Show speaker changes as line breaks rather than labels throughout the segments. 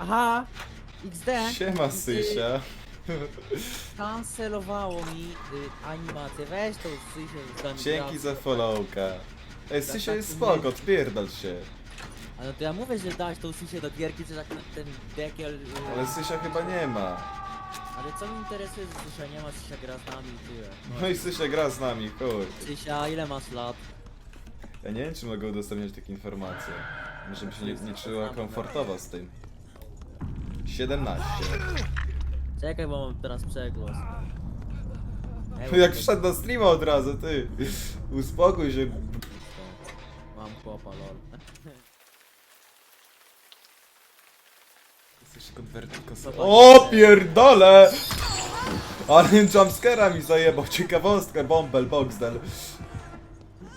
Aha! XD!
Siema, Sysia.
Kancelowało mi y, animację. Weź to Sysia z nami
Dzięki za followka. Ej, Sysia jest spoko, odpierdol się.
A no to ja mówię, że dałeś tą Sysię do gierki, że tak ten dekiel... Y,
Ale Sysia chyba nie ma.
ale co mi interesuje, że Sysia nie ma, Sysia gra z nami i tyle.
No i Sysia gra z nami, chuj.
Sysia, ile masz lat?
Ja nie wiem, czy mogę udostępniać takie informacje. Żebym się nie, nie czuła komfortowo z tym. 17.
Czekaj, bo mam teraz przegłos. Ej,
No Jak wszedł na streama od razu, ty. Uspokój się.
Mam chłopa, lol.
Jesteś konwertiko
Zobacz.
O pierdole! Ale jumpscare'a mi zajebał, ciekawostka, bąbel, boxdel.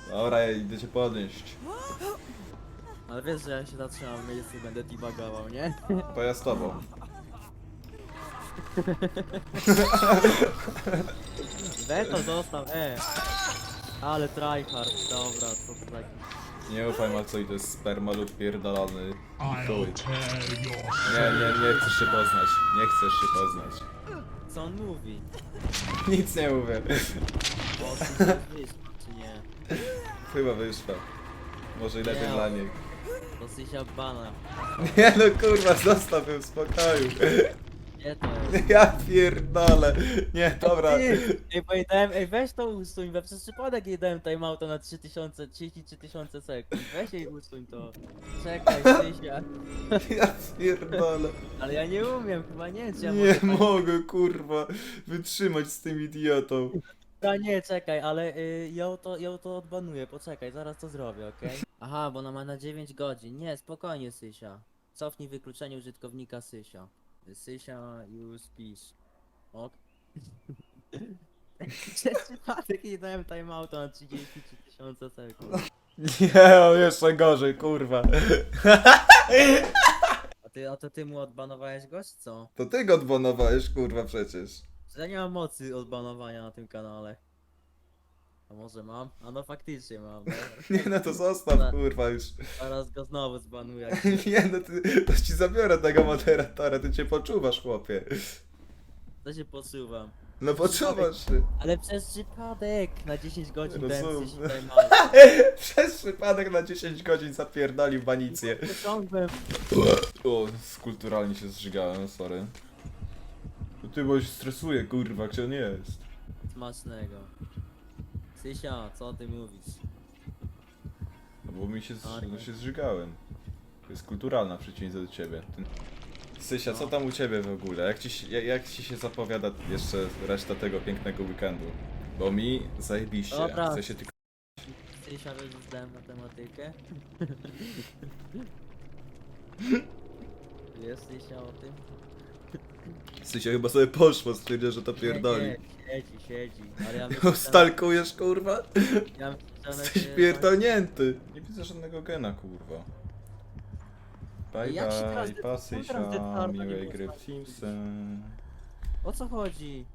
Dobra, ja idę cię podnieść.
Ale wiesz, że ja się zatrzymam w miejscu i będę debugował, nie?
To ja z tobą.
Weź to zostaw, e! Ale tryhard, dobra, co to tak...
Nie ufaj ma co i to jest spermolud pierdolony.
I'll
Chuj. Nie, nie, nie chcesz się poznać. Nie chcesz się poznać.
Co on mówi?
Nic nie mówię.
O, czy nie?
Chyba wyszła. Może i lepiej
Nie.
dla niej.
To Sysia bana.
Nie no kurwa, zostaw ją w spokoju.
Nie to jest.
Ja pierdolę. Nie, dobra.
Ty, Ej, bo jej dałem, ej weź to usuń, we przez przypadek jej dałem timeouta na 3000, 33 tysiące sekund. Weź jej usuń to. Czekaj, Sysia.
Ja pierdolę.
Ale ja nie umiem, chyba nie, czy ja
Nie
mogę
mogę kurwa wytrzymać z tym idiotą.
A nie, czekaj, ale y, ją, to, ją to odbanuję, poczekaj, zaraz to zrobię, okej? Aha, bo ona ma na 9 godzin. Nie, spokojnie, Sysia. Cofnij wykluczenie użytkownika Sysia. Sysia, you speech. Ok? Przez przypadek jej dałem timeouta na 33 tysiące sekund.
Nie, o jeszcze gorzej, kurwa.
A ty, a to ty mu odbanowałeś go, czy co?
To ty go odbanowałeś, kurwa, przecież.
Że ja nie mam mocy odbanowania na tym kanale. A może mam? A no faktycznie mam, dobra.
Nie no, to zostaw, kurwa, już.
Zaraz go znowu zbanuję.
Nie no, ty, to ci zabiorę tego moderatora, ty cię poczuwasz, chłopie.
To się posuwam.
No poczuwasz się.
Ale przez przypadek na 10 godzin dałem
Rozumiem.
coś timeout.
Przez przypadek na 10 godzin zapierdolił banicję.
Pociągłem.
O, skulturalnie się zżygałem, sorry. Ty, bo się stresuje, kurwa, gdzie on jest?
Smacznego. Sysia, co ty mówisz?
No bo mi się, z- no się zżygałem. To jest kulturalna przeciwieństwie do ciebie. Ty... Sysia, co
No.
tam u ciebie w ogóle? Jak ci, się- jak, jak ci się zapowiada jeszcze reszta tego pięknego weekendu? Bo mi zajebiście.
Dobra.
Chcę się tylko...
Sysia, że zdałem matematykę? Wiesz, Sysia, o tym?
Sysia chyba sobie poszło, stwierdziła, że to pierdoli.
nie, siedzi, siedzi. Ale ja myślę,
Stalkujesz, kurwa?
ja myślę, że ona
Jesteś
się-
pierdolnięty. Nie widzę żadnego gena, kurwa. Bye
Jak się
bye,
teraz-
pa Sysia,
teraz Death Arta nie
miłej
było
gry w. Teamsy.
O co chodzi?